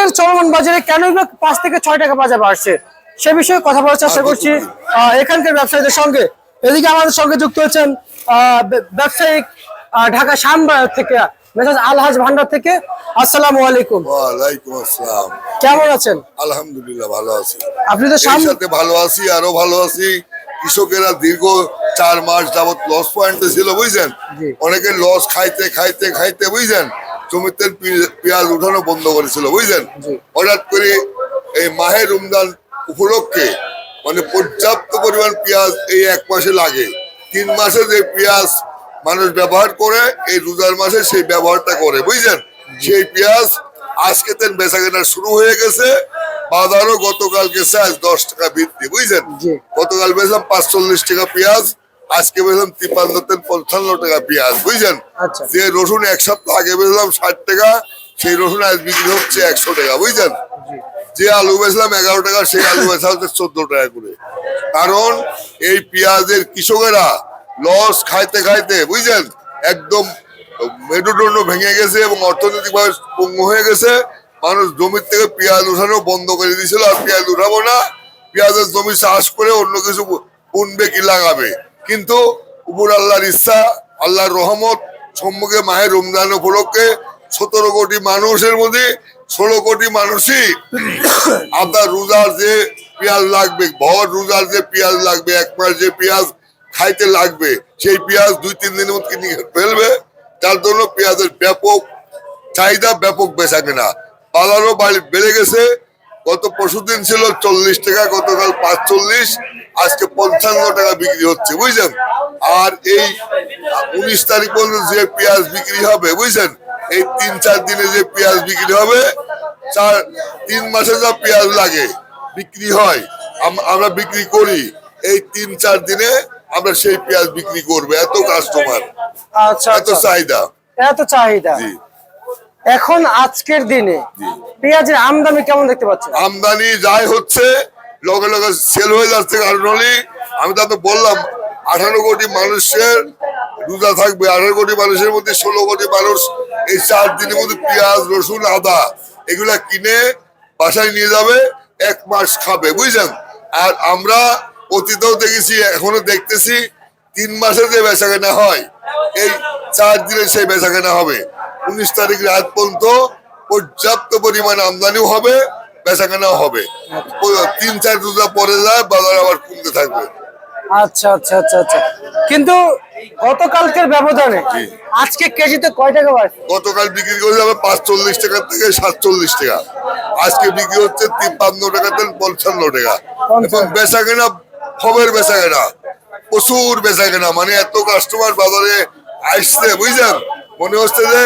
আজকের চলমান বাজারে কেন পাঁচ থেকে ছয় টাকা বাজার বাড়ছে? সে বিষয়ে কথা বলার চেষ্টা করছি। এখানকার ব্যবসায়ীদের সঙ্গে। এদিকে আমাদের সঙ্গে যুক্ত হচ্ছেন ব্যবসায়িক ঢাকা শ্যামবাজার থেকে মেসাজ আলহাজ ভান্ডার থেকে। আসসালামু আলাইকুম। ওয়ালাইকুম আসসালাম। কেমন আছেন? আলহামদুলিল্লাহ ভালো আছি। আপনি তো সাথে ভালো আছি আরও ভালো আছি। কৃষকেরা দীর্ঘ চার মাস যাবত লস পয়েন্টে ছিল বুঝছেন। অনেকে লস খাইতে খাইতে খাইতে বুঝছেন? জমিতে পেঁয়াজ উঠানো বন্ধ করেছিল বুঝলেন। হঠাৎ করে এই মাহের রমজান উপলক্ষে মানে পর্যাপ্ত পরিমাণ পেঁয়াজ এই এক মাসে লাগে। তিন মাসে যে পেঁয়াজ মানুষ ব্যবহার করে এই রোজার মাসে সেই ব্যবহারটা করে বুঝলেন? সেই পেঁয়াজ আজকে তেন বেচা কেনা শুরু হয়ে গেছে। বাজারও গতকাল গেছে আজ দশ টাকা বৃদ্ধি বুঝলেন। গতকাল বেচলাম পাঁচচল্লিশ টাকা পেঁয়াজ। আজকে বেচলাম তিপ্পান্ন তেন পঞ্চান্ন টাকা পেঁয়াজ বুঝছেন আচ্ছা। যে রসুন এক সপ্তাহ আগে বেচলাম ষাট টাকা সেই রসুন আজ বিক্রি হচ্ছে একশো টাকা বুঝছেন যে আলু বেচলাম এগারো টাকা সেই আলু বেচা হচ্ছে চোদ্দ টাকা করে। কারণ এই পেঁয়াজের কৃষকেরা লস খাইতে খাইতে বুঝছেন একদম মেরুদণ্ড ভেঙে গেছে এবং অর্থনৈতিকভাবে পঙ্গু হয়ে গেছে। মানুষ জমির থেকে পেঁয়াজ উঠানো বন্ধ করে দিয়েছিল আর পেঁয়াজ উঠাবো না। পেঁয়াজের জমি চাষ করে অন্য কিছু বুনবে কি লাগাবে? কিন্তু উপর আল্লাহর ইচ্ছা আল্লাহর রহমত, সম্মুখে মায়ের রমজান উপলক্ষে সতেরো কোটি মানুষের মধ্যে ষোলো কোটি মানুষই আপনার রোজার যে পেঁয়াজ লাগবে, ভর রোজার যে পেঁয়াজ লাগবে, এক মাস যে পেঁয়াজ খাইতে লাগবে, সেই পেঁয়াজ দুই, তিন দিনের মধ্যে কিনে ফেলবে। তার জন্য পেঁয়াজের ব্যাপক চাহিদা ব্যাপক বেচা কেনা। বাজারও বাড়ি- বেড়ে গেছে। গত পরশুদিন ছিল চল্লিশ টাকা গতকাল পাঁচচল্লিশ আজকে পঞ্চান্ন টাকা বিক্রি হচ্ছে বুঝছেন আর এই উনিশ তারিখ পর্যন্ত যে পেঁয়াজ বিক্রি হবে বুঝছেন এই তিন চার দিনে যে পেঁয়াজ বিক্রি হবে চার তিন মাসে যা পেঁয়াজ লাগে বিক্রি হয় আম- আমরা বিক্রি করি এই তিন চার দিনে আমরা সেই পেঁয়াজ বিক্রি করব এত কাস্টমার আচ্ছা এত আচ্ছা। চাহিদা। এত চাহিদা। এখন আজকের দিনে। পেঁয়াজের আমদানি কেমন দেখতে পাচ্ছেন? আমদানি যাই হচ্ছে লগে লগে সেল হয়ে যাচ্ছে কারণ আমি তো বললাম আঠারো কোটি মানুষের রোজা থাকবে আঠারো কোটি মানুষের মধ্যে ষোলো কোটি মানুষ এই চার দিনের মধ্যে পেঁয়াজ রসুন আদা এগুলা কিনে বাসায় নিয়ে যাবে এক মাস খাবে বুঝছেন আর আমরা অতীতেও দেখেছি এখনও দেখতেছি তিন মাসে যে বেচা কেনা হয় এই চার দিনে সেই বেচা কেনা হবে। উনিশ তারিখ রাত পর্যন্ত পর্যাপ্ত পরিমাণ আমদানিও হবে বেচা কেনাও হবে তিন চার রোজা পরে যায় বাজার আবার কমতে থাকবে। আচ্ছা আচ্ছা আচ্ছা আচ্ছা। কিন্তু গতকালকের ব্যবধানে। আজকে কেজিতে কয় টাকা বাড়ছে? গতকাল বিক্রি করে যাবে পাঁচচল্লিশ টাকা থেকে সাতচল্লিশ টাকা। আজকে বিক্রি হচ্ছে তিপ্পান্ন টাকা থেকে পঞ্চান্ন টাকা। এবং বেচা কেনা খবর বেচা কেনা প্রচুর বেচা কেনা মানে এত কাস্টমার বাজারে আসছে বুঝলেন? মনে হচ্ছে যে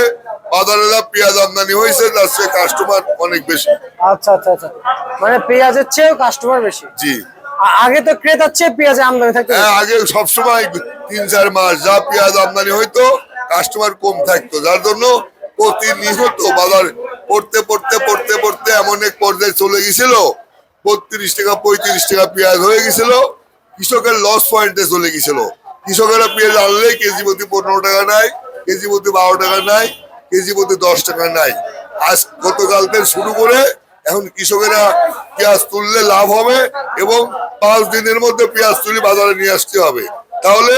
বাজারে পেঁয়াজ আমদানি হয়েছে তার চেয়ে কাস্টমার অনেক বেশি। আচ্ছা আচ্ছা আচ্ছা। মানে পেঁয়াজের চেয়েও কাস্টমার বেশি? জি। আগে তো ক্রেতার চেয়ে পেঁয়াজের আমদানি থাকতো। হ্যাঁ আগে সবসময় তিন চার মাস যা পেঁয়াজ আমদানি হইতো কাস্টমার কম থাকতো। যার জন্য প্রতিনিয়ত বাজার পড়তে পড়তে পড়তে পড়তে এমন এক পর্যায়ে চলে গেছিল। বত্রিশ টাকা পঁয়ত্রিশ টাকা পেঁয়াজ হয়ে গেছিল। কৃষকের লস পয়েন্টে চলে গেছিল। কৃষকেরা পেঁয়াজ আনলে কেজি প্রতি পনেরো টাকা নাই কেজি প্রতি বারো টাকা নাই। কেজি প্রতি দশ টাকা নাই। আজ গতকাল থেকে শুরু করে এখন কৃষকেরা পেঁয়াজ তুললে লাভ হবে এবং পাঁচ দিনের মধ্যে পেঁয়াজ তুলি বাজারে নিয়ে আসতে হবে। তাহলে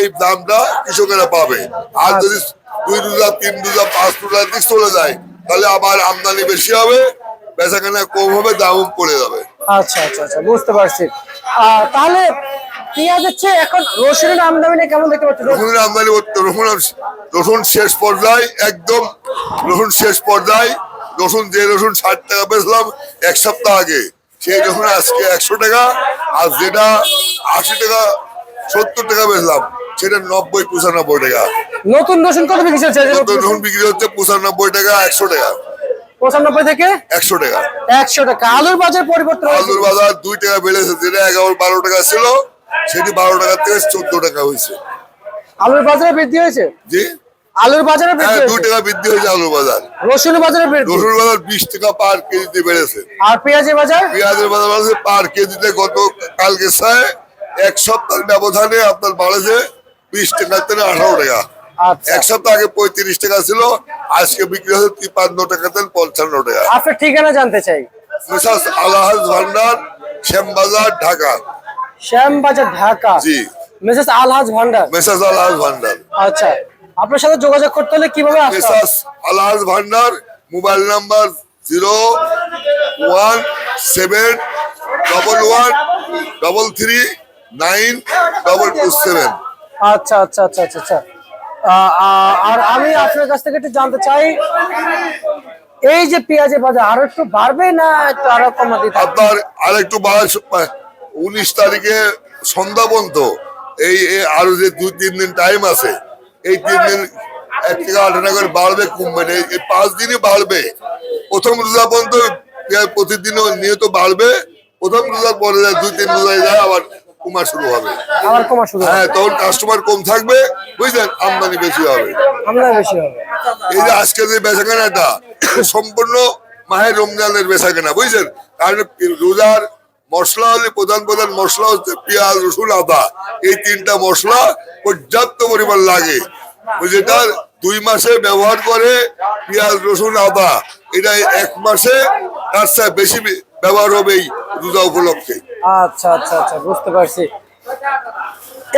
এই দামটা কৃষকেরা পাবে। আর যদি দুই দুজা তিন দুজা পাঁচ রোজার দিক চলে যায়, তাহলে আবার আমদানি বেশি হবে, বেচাকেনা কম হবে, দামও পড়ে যাবে। আচ্ছা আচ্ছা আচ্ছা বুঝতে পারছি। তাহলে পেঁয়াজের চেয়ে এখন রসুনের আমদানি কেমন দেখতে পাচ্ছেন? রসুনের আমদানি রসুন রসুন শেষ পর্যায়ে একদম রসুন শেষ পর্যায়ে। রসুন যে রসুন ষাট টাকা বেচলাম এক সপ্তাহ আগে সেই রসুন আজকে একশো টাকা আর যেটা আশি টাকা সত্তর টাকা বেচলাম সেটা নব্বই পঁচানব্বই টাকা। নতুন রসুন কত বিক্রি চলছে নতুন রসুন বিক্রি হচ্ছে পঁচানব্বই টাকা একশো টাকা। পঁচানব্বই থেকে একশো টাকা। একশো টাকা। আলুর বাজার পরিবর্তন আলুর বাজার দুই টাকা বেড়েছে যেটা এগারো বারো টাকা ছিল। সেটি বারো টাকা থেকে চোদ্দ টাকা হয়েছে। আলুর বাজারে বৃদ্ধি হয়েছে? জি? আলুর বাজারে বৃদ্ধি হ্যাঁ দুই টাকা বৃদ্ধি হয়েছে আলুর বাজার। রসুনের বাজারে বৃদ্ধি? রসুন বাজার বিশ টাকা পার কেজিতে বেড়েছে। আর পেঁয়াজের বাজার? পেঁয়াজের বাজার বাড়ছে পার কেজিতে গত কালকে চায় এক সপ্তাহের ব্যবধানে আপনার বাড়েছে বিশ টাকা থেকে আঠারো টাকা। আচ্ছা। এক সপ্তাহ আগে পঁয়ত্রিশ টাকা ছিল আজকে বিক্রি হচ্ছে তিপ্পান্ন টাকা দেন পঞ্চান্ন টাকা। আপনার ঠিকানা জানতে চাই। আলাহাজ ভান্ডার শ্যামবাজার ঢাকা। শ্যামবাজার ঢাকা। জি। মিসেস আলহাজ ভান্ডার। মিসাস আলাহাজ ভান্ডার। আচ্ছা। আপনার সাথে যোগাযোগ করতে হলে কীভাবে আসতে হবে? Mrs Alhaj Bhandar mobile number zero one seven double one double three nine double two seven. আচ্ছা আচ্ছা আচ্ছা আচ্ছা আচ্ছা। আর আমি আপনার কাছ থেকে একটু জানতে চাই এই যে পেঁয়াজের বাজার আরও একটু বাড়বে না একটু আরও কমাতে? আপনার আরেকটু বাড়ার উনিশ তারিখে সন্ধ্যা পর্যন্ত এই আরও যে দুই তিন দিন টাইম আছে এই তিন দিন এক থেকে টাকা করে বাড়বে কমবে না। এই পাঁচ দিনই বাড়বে। প্রথম রোজা পর্যন্ত প্রতিদিন নিয়ত বাড়বে। প্রথম রোজার পরে যায় দুই তিন রোজায় যায় আবার কমা শুরু হবে। আবার কমা শুরু হ্যাঁ তখন কাস্টমার কম থাকবে বুঝলেন? আমদানি বেশি হবে। আমদানি বেশি হবে। এই যে আজকে যে বেচাকেনাটা সম্পূর্ণ মাহের রমজানের বেচাকেনা বুঝছেন কারণ রোজার মশলা হলে প্রধান প্রধান মশলা হচ্ছে পেঁয়াজ রসুন আদা। এই তিনটা মশলা পর্যাপ্ত পরিমাণ লাগে। যেটা দুই মাসে ব্যবহার করে পেঁয়াজ রসুন আদা। এটা এক মাসে তার চেয়ে বেশি ব্যবহার হবে এই রোজা উপলক্ষে। আচ্ছা আচ্ছা আচ্ছা বুঝতে পারছি।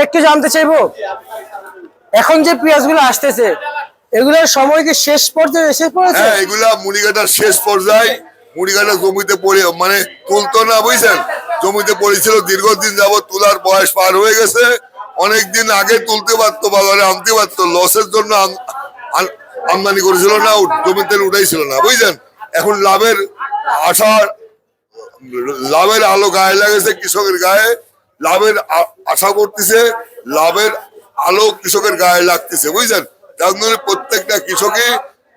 একটু জানতে চাইব এখন যে পেঁয়াজগুলো আসতেছে এগুলোর সময় কি শেষ পর্যায়ে এসে পড়েছে? হ্যাঁ এগুলা মুড়িঘাটার শেষ পর্যায়ে। মুড়িঘাটা জমিতে পড়ে মানে তুলতো না, বুঝছেন? জমিতে পড়েছিল, দীর্ঘদিন যাবত তোলার বয়স পার হয়ে গেছে। অনেক দিন আগে তুলতে পারতো, বাজারে আনতে পারতো, লসের জন্য আমদানি করেছিল না জমিতে উঠাইছিল না, বুঝছেন? এখন লাভের আশার লাভের আলো গায়ে লাগেছে কৃষকের গায়ে, লাভের আশা করতেছে, লাভের আলো কৃষকের গায়ে লাগতেছে, বুঝছেন? যার জন্য প্রত্যেকটা কৃষকই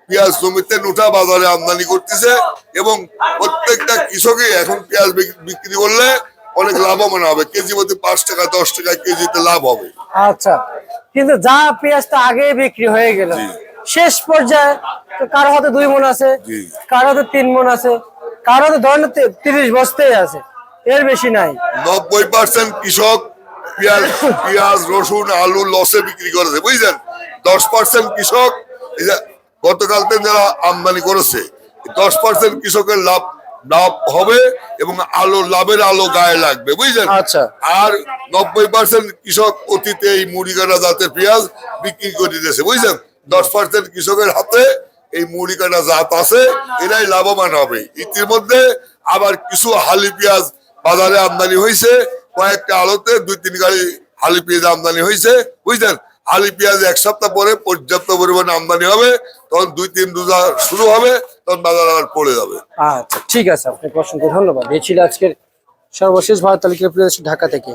পেঁয়াজ জমিতে নোটা বাজারে আমদানি করতেছে এবং প্রত্যেকটা কৃষকই এখন পেঁয়াজ বিক্রি করলে অনেক লাভবান হবে। কেজি প্রতি পাঁচ টাকা দশ টাকা কেজিতে লাভ হবে। আচ্ছা। কিন্তু যা পেঁয়াজটা আগে বিক্রি হয়ে গেল। শেষ পর্যায়ে কারও হাতে দুই মন আছে। কারও হাতে তিন মন আছে কারও হাতে ধরেন তিরিশ বস্তাই আছে এর বেশি নাই। নব্বই পার্সেন্ট কৃষক পেঁয়াজ পেঁয়াজ রসুন আলু লসে বিক্রি করেছে বুঝছেন দশ পার্সেন্ট কৃষক এই যে গতকাল থেকে যারা আমদানি করেছে দশ পার্সেন্ট কৃষকের লাভ লাভ হবে এবং আলো লাভের আলো গায়ে লাগবে বুঝছেন আচ্ছা। আর নব্বই পার্সেন্ট কৃষক অতীতে এই মুড়িকাটা জাতের পেঁয়াজ বিক্রি করে দিয়েছে বুঝছেন দশ পার্সেন্ট কৃষকের হাতে এই মুড়িকাটা জাত আছে এরাই লাভবান হবে। ইতিমধ্যে আবার কিছু হালি পেঁয়াজ বাজারে আমদানি হয়েছে কয়েকটা আলোতে দুই তিন গাড়ি হালি পেঁয়াজ আমদানি হয়েছে বুঝলেন? হালি পেঁয়াজ এক সপ্তাহ পরে পর্যাপ্ত পরিমাণে আমদানি হবে, তখন দুই তিন রোজা শুরু হবে, তখন বাজার আবার পড়ে যাবে। আচ্ছা ঠিক আছে, আপনাকে অসংখ্য ধন্যবাদ। এই ছিল আজকের সর্বশেষ ভারত তালিকা ঢাকা থেকে।